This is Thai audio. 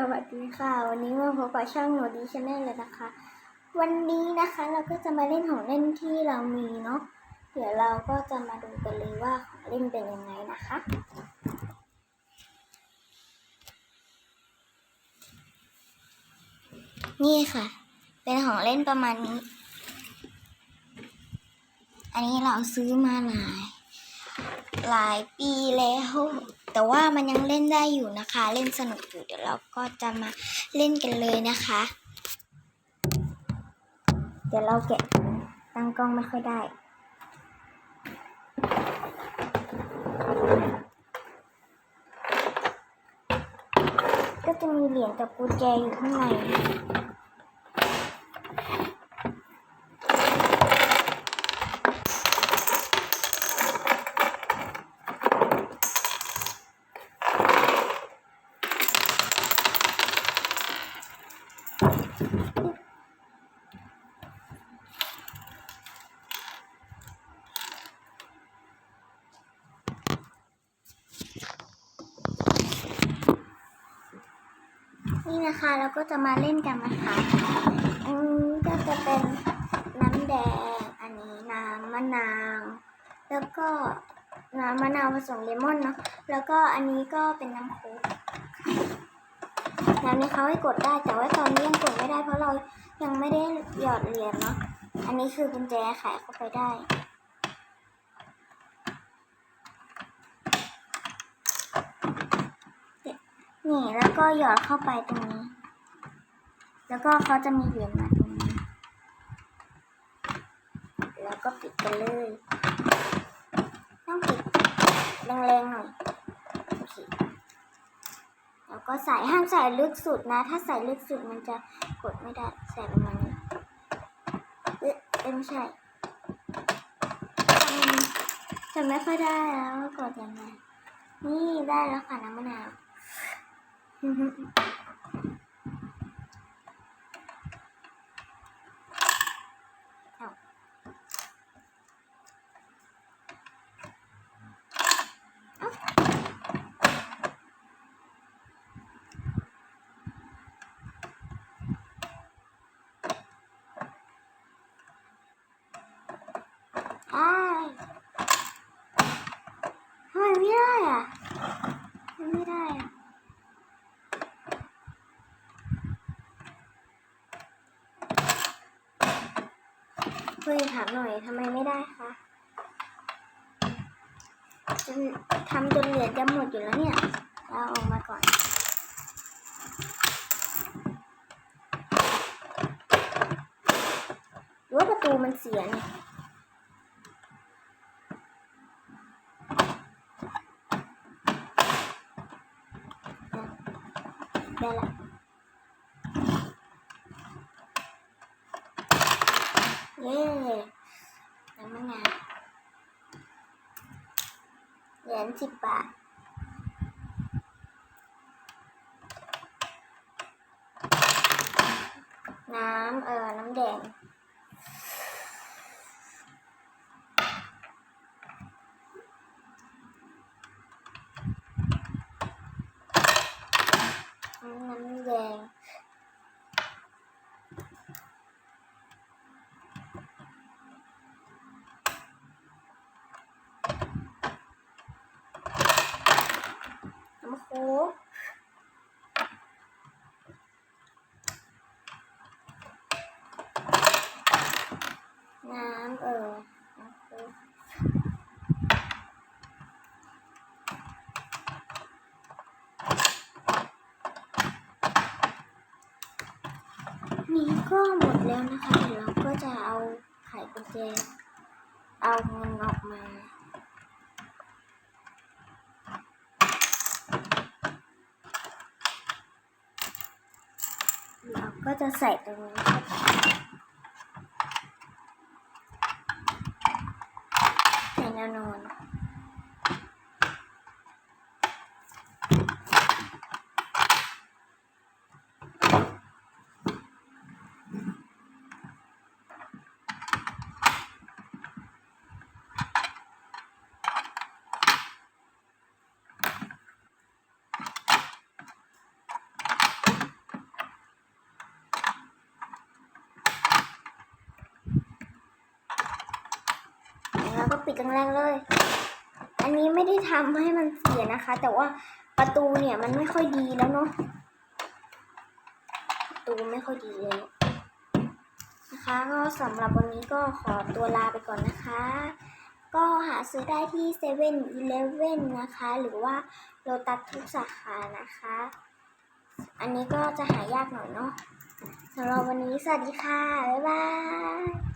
สวัสดีค่ะ วันนี้มาพบกับช่องหนูดีชาแนลเลยนะคะ วันนี้นะคะเราก็จะมาเล่นของเล่นที่เรามีเนาะเดี๋ยวเราก็จะมาดูกันเลยว่าของเล่นเป็นยังไงนะคะ นี่ค่ะ เป็นของเล่นประมาณนี้ อันนี้เราซื้อมาหลาย หลายปีแล้ว แต่ว่ามันยังเล่นได้อยู่นะคะ เล่นสนุกอยู่เดี๋ยวเราก็จะมาเล่นกันเลยนะคะ เดี๋ยวเราแกะตั้งกล้องไม่ค่อยได้ก็จะมีเหรียญกับกุญแจอยู่ข้างใน นี่นะคะเราก็จะมาเล่นกันนะคะอันนี้ก็จะเป็นน้ำแดง อันนี้น้ำมะนาว แล้วก็น้ำมะนาวผสมเลมอนเนาะ แล้วก็อันนี้ก็เป็นน้ำโค้กน้ำนี้เขาให้กดได้ แต่ว่าตอนนี้ยังกดไม่ได้เพราะเรายังไม่ได้หยอดเหรียญเนาะ อันนี้คือกุญแจไขเข้าไปได้ นี่แล้วก็หยอดเข้าไปตรงนี้ แล้วก็เขาจะมีเหรียญมาตรงนี้ แล้วก็ปิดกันเลย ต้องปิดแรงๆหน่อยโอเคแล้วก็ใส่ห้ามใส่ลึกสุดนะ ถ้าใส่ลึกสุดมันจะกดไม่ได้ใส่ประมาณนี้เอ๊ะไม่ใช่ทำจะไม่ค่อยได้แล้วกดยังไงนี่ได้แล้วค่ะน้ำมะนาว เอาอ้าย ทำไมไม่ได้อะทำไมไม่ได้อะคุยถามหน่อยทำไมไม่ได้คะจนทำจนเหรียญจะหมดอยู่แล้วเนี่ย เราออกมาก่อนหรือว่าประตูมันเสียเนี่ยได้ละ เย้น้ำมันาวเหรียญสิบบาทน้ำเออน้ำแดง น้ำแดง น้ำเออน้ำโค้กนี่ก็หมดแล้วนะคะ เดี๋ยวเราก็จะเอาไข่กุญแจ เอาเงินออกมา เรา ก็จะใส่ตรงนี้เข้าไปใส่แนวนอน ปิดแรงๆเลย อันนี้ไม่ได้ทำให้มันเสียนะคะ แต่ว่าประตูเนี่ยมันไม่ค่อยดีแล้วเนาะประตูไม่ค่อยดีเลยนะคะ ก็สำหรับวันนี้ก็ขอตัวลาไปก่อนนะคะ ก็หาซื้อได้ที่เซเว่นอีเลฟเว่นนะคะ หรือว่าโลตัสทุกสาขานะคะ อันนี้ก็จะหายากหน่อยเนาะสำหรับวันนี้สวัสดีค่ะ บ๊ายบาย